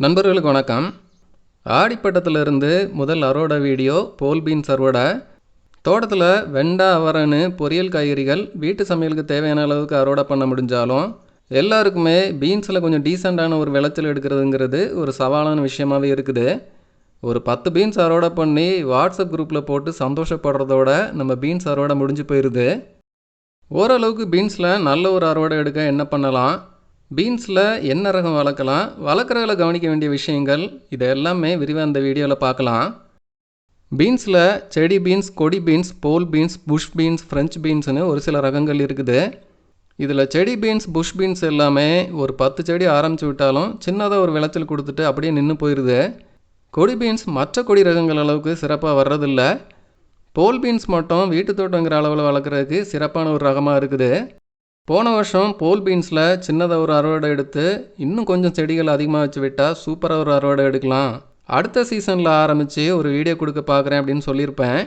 நண்பர்களுக்கு வணக்கம். ஆடிப்பட்டத்திலிருந்து முதல் அரோட வீடியோ போல் பீன்ஸ் அறுவடை தோட்டத்தில் வெண்டை அவரனு பொரியல் காய்கறிகள் வீட்டு சமையலுக்கு தேவையான அளவுக்கு அறுவடை பண்ண முடிஞ்சாலும் எல்லாருக்குமே பீன்ஸில் கொஞ்சம் டீசெண்டான ஒரு விளைச்சல் எடுக்கிறதுங்கிறது ஒரு சவாலான விஷயமாவே இருக்குது. ஒரு பத்து பீன்ஸ் அறுவடை பண்ணி வாட்ஸ்அப் குரூப்பில் போட்டு சந்தோஷப்படுறதோட நம்ம பீன்ஸ் அறுவடை முடிஞ்சு போயிடுது ஓரளவுக்கு பீன்ஸில் நல்ல ஒரு அறுவடை எடுக்க என்ன பண்ணலாம்? பீன்ஸில் என்ன ரகம் வளர்க்கலாம்? வளர்க்குறதுல கவனிக்க வேண்டிய விஷயங்கள் இது எல்லாமே விரிவாக அந்த வீடியோவில் பார்க்கலாம். பீன்ஸில் செடி பீன்ஸ் கொடி beans pole beans bush beans French பீன்ஸ்னு ஒரு சில ரகங்கள் இருக்குது. இதில் செடி பீன்ஸ் புஷ் பீன்ஸ் எல்லாமே ஒரு பத்து செடி ஆரம்பித்து விட்டாலும் சின்னதாக ஒரு விளைச்சல் கொடுத்துட்டு அப்படியே நின்று போயிடுது கொடி பீன்ஸ் மற்ற கொடி ரகங்கள் அளவுக்கு சிறப்பாக வர்றதில்ல. போல் பீன்ஸ் மட்டும் வீட்டு தோட்டங்கிற அளவில் வளர்க்குறதுக்கு சிறப்பான ஒரு ரகமாக இருக்குது. போன வருஷம் போல் பீன்ஸில் சின்னதாக ஒரு அறுவடை எடுத்து இன்னும் கொஞ்சம் செடிகள் அதிகமாக வச்சு விட்டால் சூப்பராக ஒரு அறுவடை எடுக்கலாம். அடுத்த சீசனில் ஆரம்பித்து ஒரு வீடியோ கொடுக்க பார்க்குறேன் அப்படின்னு சொல்லியிருப்பேன்.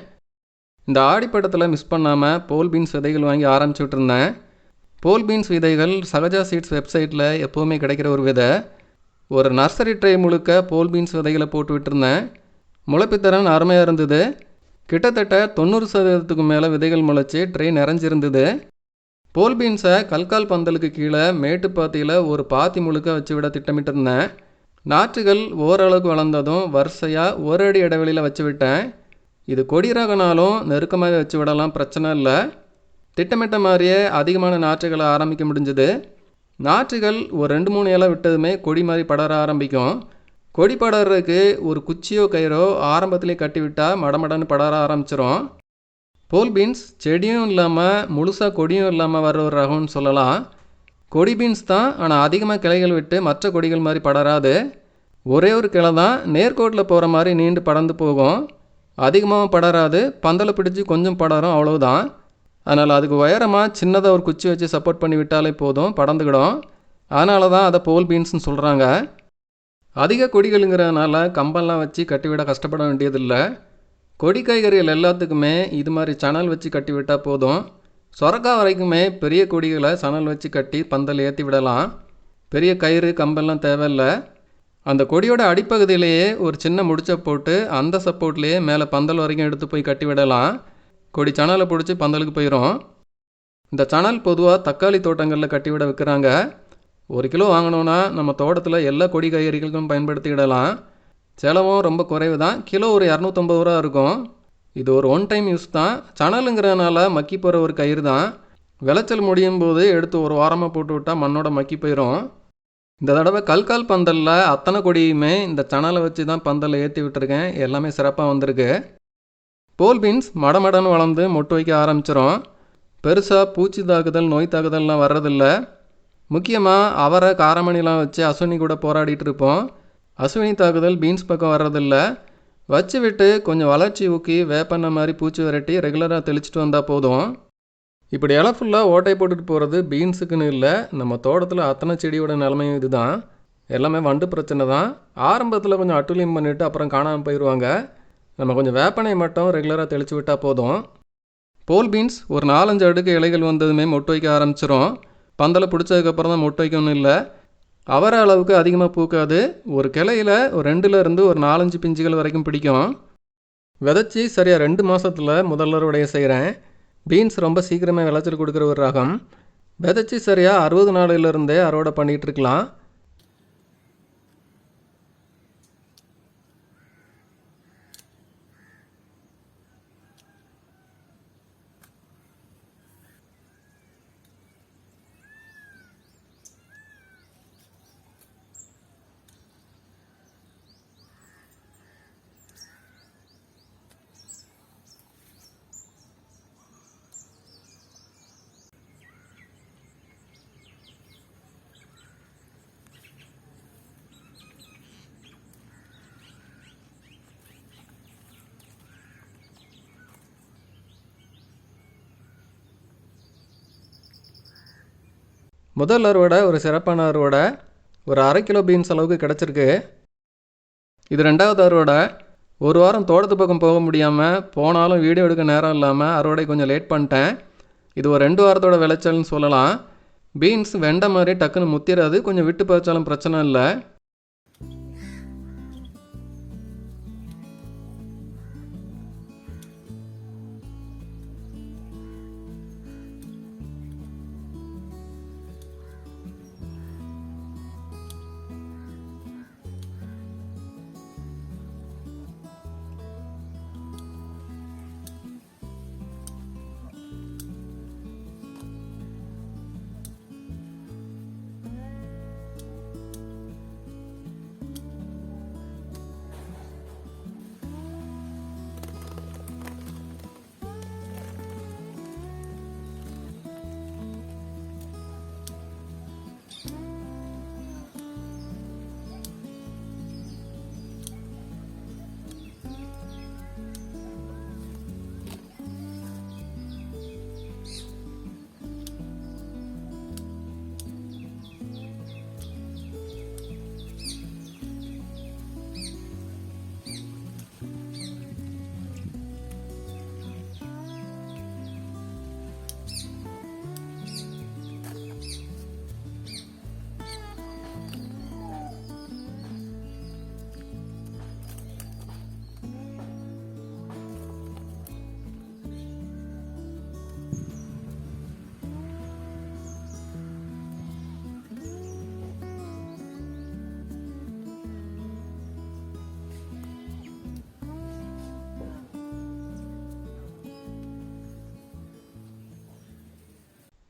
இந்த ஆடிப்பட்டத்தில் மிஸ் பண்ணாமல் போல் பீன்ஸ் விதைகள் வாங்கி ஆரம்பிச்சிகிட்ருந்தேன் போல் பீன்ஸ் விதைகள் சகஜா சீட்ஸ் வெப்சைட்டில் எப்போவுமே கிடைக்கிற ஒரு விதை. ஒரு நர்சரி ட்ரே முழுக்க போல் பீன்ஸ் விதைகளை போட்டு விட்டுருந்தேன். முளைப்பித்தரன் அருமையாக இருந்தது. கிட்டத்தட்ட தொண்ணூறு சதவீதத்துக்கு மேலே விதைகள் முளைச்சி ட்ரெயின் நிறைஞ்சிருந்தது. போல் பீன்ஸை கல்கால் பந்தலுக்கு கீழே மேட்டுப்பாத்தியில் ஒரு பாத்தி முழுக்க வச்சு விட திட்டமிட்டிருந்தேன். நாற்றுகள் ஓரளவுக்கு வளர்ந்ததும் வரிசையாக ஒரு அடி இடைவெளியில் வச்சு விட்டேன். இது கொடி ரகனாலும் நெருக்கமாக வச்சு விடலாம் பிரச்சனை இல்லை. திட்டமிட்ட மாதிரியே அதிகமான நாற்றுகளை ஆரம்பிக்க முடிஞ்சுது. நாற்றுகள் ஒரு ரெண்டு மூணு இலை விட்டதுமே கொடி மாதிரி படர ஆரம்பிக்கும். கொடி படறதுக்கு ஒரு குச்சியோ கயிறோ ஆரம்பத்திலே கட்டி விட்டால் மடமடன்னு படர ஆரம்பிச்சிரும். போல் பீன்ஸ் செடியும் இல்லாமல் முழுசாக கொடியும் இல்லாமல் வர ஒரு ரகம்னு சொல்லலாம். கொடி பீன்ஸ் தான் ஆனால் அதிகமாக கிளைகள் விட்டு மற்ற கொடிகள் மாதிரி படராது. ஒரே ஒரு கிளை தான் நேர்கோட்டில் போகிற மாதிரி நீண்டு படர்ந்து போகும். அதிகமாகவும் படராது பந்தலை பிடிச்சி கொஞ்சம் படரும் அவ்வளவுதான். அதனால் அதுக்கு உயரமாக சின்னதாக ஒரு குச்சி வச்சு சப்போர்ட் பண்ணி விட்டாலே போதும் படர்ந்துக்கிடும் அதனால தான் அதை போல் பீன்ஸ்னு சொல்கிறாங்க அதிக கொடிகளுங்கிறதுனால கம்பெல்லாம் வச்சு கட்டிவிட கஷ்டப்பட வேண்டியதில்லை. கொடி காய்கறிகள் எல்லாத்துக்குமே இது மாதிரி சணல் வச்சு கட்டி விட்டால் போதும். சொரக்காய் வரைக்குமே பெரிய கொடிகளை சணல் வச்சு கட்டி பந்தல் ஏற்றி விடலாம். பெரிய கயிறு கம்பெல்லாம் தேவையில்லை. அந்த கொடியோட அடிப்பகுதியிலேயே ஒரு சின்ன முடிச்சை போட்டு அந்த சப்போர்ட்லேயே மேலே பந்தல் வரைக்கும் எடுத்து போய் கட்டி விடலாம். கொடி சணலை பிடிச்சி பந்தலுக்கு போயிடும் இந்த சணல் பொதுவாக தக்காளி தோட்டங்களில் கட்டி விட வைக்கிறாங்க. ஒரு கிலோ வாங்கினோன்னா நம்ம தோட்டத்தில் எல்லா கொடி காய்கறிகளுக்கும் பயன்படுத்திக்கிடலாம். செலவும் ரொம்ப குறைவு தான் கிலோ ஒரு இரநூத்தம்பது ரூபா இருக்கும். இது ஒரு ஒன் டைம் யூஸ் தான். சணலுங்கிறதுனால மக்கி போகிற ஒரு கயிறு தான் விளைச்சல் முடியும் போது எடுத்து ஒரு வாரமாக போட்டு விட்டால் மண்ணோட மக்கி போயிடும் இந்த தடவை கல்கால் பந்தலில் அத்தனை கொடியுமே இந்த சணலை வச்சு தான் பந்தலில் ஏற்றி விட்டுருக்கேன். எல்லாமே சிறப்பாக வந்திருக்கு. போல் பீன்ஸ் மடமடன்னு வளர்ந்து மொட்டு வைக்க ஆரம்பிச்சிரும். பெருசாக பூச்சி தாக்குதல் நோய் தாக்குதல்லாம் வர்றதில்ல. முக்கியமாக அவரை காரமணிலாம் வச்சு அஸ்வினி கூட போராடிட்டு இருப்போம். அஸ்வினி தாக்குதல் பீன்ஸ் பக்கம் வர்றதில்ல. வச்சு விட்டு கொஞ்சம் வளர்ச்சி ஊக்கி வேப்பண்ண மாதிரி பூச்சி விரட்டி ரெகுலராக தெளிச்சிட்டு வந்தால் போதும். இப்படி இலை ஃபுல்லாக ஓட்டை போட்டுட்டு போகிறது பீன்ஸுக்குன்னு இல்லை. நம்ம தோட்டத்தில் அத்தனை செடியோட நிலமையும் இதுதான். எல்லாமே வண்டு பிரச்சனை தான். ஆரம்பத்தில் கொஞ்சம் அட்டுலியம் பண்ணிவிட்டு அப்புறம் காணாமல் போயிடுவாங்க நம்ம கொஞ்சம் வேப்பனை மட்டும் ரெகுலராக தெளித்து விட்டால் போதும். போல் பீன்ஸ் ஒரு நாலஞ்சு அடுக்கு இலைகள் வந்ததுமே மொட்டு வைக்க ஆரம்பிச்சிடும் பந்தலை பிடிச்சதுக்கப்புறம் தான் மொட்டு வைக்கணும்னு இல்லை. அவரை அளவுக்கு அதிகமாக பூக்காது. ஒரு கிளையில் ஒரு ரெண்டுலேருந்து ஒரு நாலஞ்சு பிஞ்சுகள் வரைக்கும் பிடிக்கும். விதைச்சி சரியாக ரெண்டு மாதத்தில் முதல் அறுவடையை செய்கிறேன் பீன்ஸ் ரொம்ப சீக்கிரமாக விளைச்சல் கொடுக்குற ஒரு ரகம். விதைச்சி சரியாக அறுபது நாளிலிருந்தே அறுவடை பண்ணிகிட்டு முதல் அறுவடை ஒரு சிறப்பான அறுவடை ஒரு அரை கிலோ பீன்ஸ் அளவுக்கு கிடச்சிருக்கு. இது ரெண்டாவது அறுவடை. ஒரு வாரம் தோட்டத்து பக்கம் போக முடியாமல் போனாலும் வீடியோ எடுக்க நேரம் இல்லாமல் அறுவடை கொஞ்சம் லேட் பண்ணிட்டேன். இது ஒரு ரெண்டு வாரத்தோட விளைச்சல்னு சொல்லலாம். பீன்ஸ் வெண்டை மாதிரி டக்குன்னு முத்திராது கொஞ்சம் விட்டு பறிச்சாலும் பிரச்சனை இல்லை.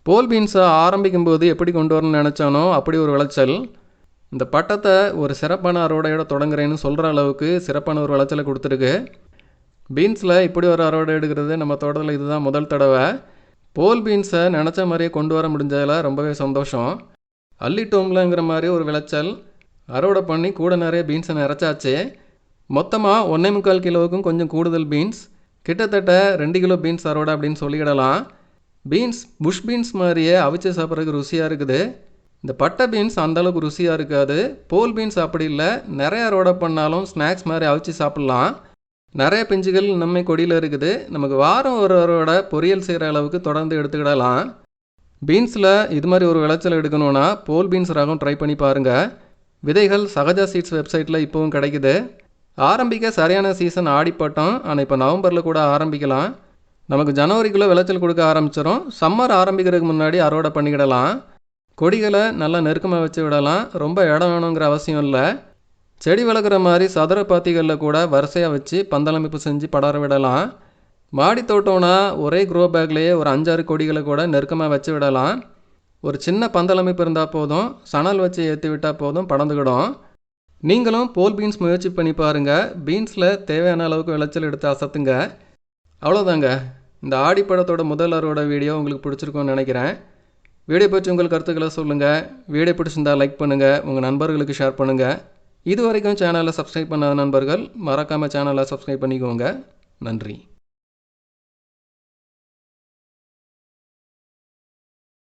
போல் பீன்ஸை ஆரம்பிக்கும் போது எப்படி கொண்டு வரணும்னு நினச்சானோ அப்படி ஒரு விளைச்சல். இந்த பட்டத்தை ஒரு சிறப்பான அறுவடையோட தொடங்குறேன்னு சொல்கிற அளவுக்கு சிறப்பான ஒரு விளைச்சலை கொடுத்துருக்கு. பீன்ஸில் இப்படி ஒரு அறுவடை எடுக்கிறது நம்ம தோட்டத்தில் இதுதான் முதல் தடவை. போல் பீன்ஸை நினச்ச மாதிரியே கொண்டு வர முடிஞ்சதில் ரொம்பவே சந்தோஷம். அள்ளிட்டோம்லங்கிற மாதிரி ஒரு விளைச்சல். அறுவடை பண்ணி கூட நிறைய பீன்ஸை நிறச்சாச்சு. மொத்தமாக ஒன்றே முக்கால் கிலோவுக்கும் கொஞ்சம் கூடுதல் பீன்ஸ் கிட்டத்தட்ட ரெண்டு கிலோ பீன்ஸ் அறுவடை அப்படின்னு சொல்லிடலாம். பீன்ஸ் புஷ் பீன்ஸ் மாதிரியே அவிச்சு சாப்பிட்றதுக்கு ருசியாக இருக்குது. இந்த பட்டை பீன்ஸ் அந்தளவுக்கு ருசியாக இருக்காது. போல் பீன்ஸ் அப்படி இல்லை. நிறைய அறுவடை பண்ணாலும் ஸ்நாக்ஸ் மாதிரி அவிச்சு சாப்பிட்லாம். நிறைய பிஞ்சுகள் நம்ம கொடியில் இருக்குது. நமக்கு வாரம் ஒரு அறுவடை பொரியல் செய்கிற அளவுக்கு தொடர்ந்து எடுத்துக்கிடலாம். பீன்ஸில் இது மாதிரி ஒரு விளைச்சல் எடுக்கணும்னா போல் பீன்ஸ் ரகம் ட்ரை பண்ணி பாருங்கள் விதைகள் சகஜா சீட்ஸ் வெப்சைட்டில் இப்போவும் கிடைக்குது. ஆரம்பிக்க சரியான சீசன் ஆடிப்பட்டோம். ஆனால் இப்போ நவம்பரில் கூட ஆரம்பிக்கலாம். நமக்கு ஜனவரிக்குள்ளே விளைச்சல் கொடுக்க ஆரம்பிச்சிடும் சம்மர் ஆரம்பிக்கிறதுக்கு முன்னாடி அறுவடை பண்ணிக்கிடலாம். கொடிகளை நல்லா நெருக்கமாக வச்சு விடலாம். ரொம்ப இடம் வேணுங்கிற அவசியம் இல்லை. செடி வளர்க்குற மாதிரி சதுர பாத்திகளில் கூட வரிசையாக வச்சு பந்தலமைப்பு செஞ்சு படர விடலாம். மாடி தோட்டம்னா ஒரே க்ரோ பேக்லேயே ஒரு அஞ்சாறு கொடிகளை கூட நெருக்கமாக வச்சு விடலாம். ஒரு சின்ன பந்தலமைப்பு இருந்தால் போதும். சணல் வச்சு ஏற்றி விட்டால் போதும் படந்துக்கிடும் நீங்களும் போல் பீன்ஸ் முயற்சி பண்ணி பாருங்கள் பீன்ஸில் தேவையான அளவுக்கு விளைச்சல் எடுத்து அசத்துங்க. அவ்வளோதாங்க இந்த ஆடிப்படத்தோட முதல் அறுவடை வீடியோ உங்களுக்கு பிடிச்சிருக்கும்னு நினைக்கிறேன். வீடியோ பற்றி உங்கள் கருத்துக்களை சொல்லுங்கள் வீடியோ பிடிச்சிருந்தா லைக் பண்ணுங்கள் உங்கள் நண்பர்களுக்கு ஷேர் பண்ணுங்கள் இது வரைக்கும் சேனலை சப்ஸ்கிரைப் பண்ணாத நண்பர்கள் மறக்காமல் சேனலை சப்ஸ்கிரைப் பண்ணிக்கோங்க. நன்றி.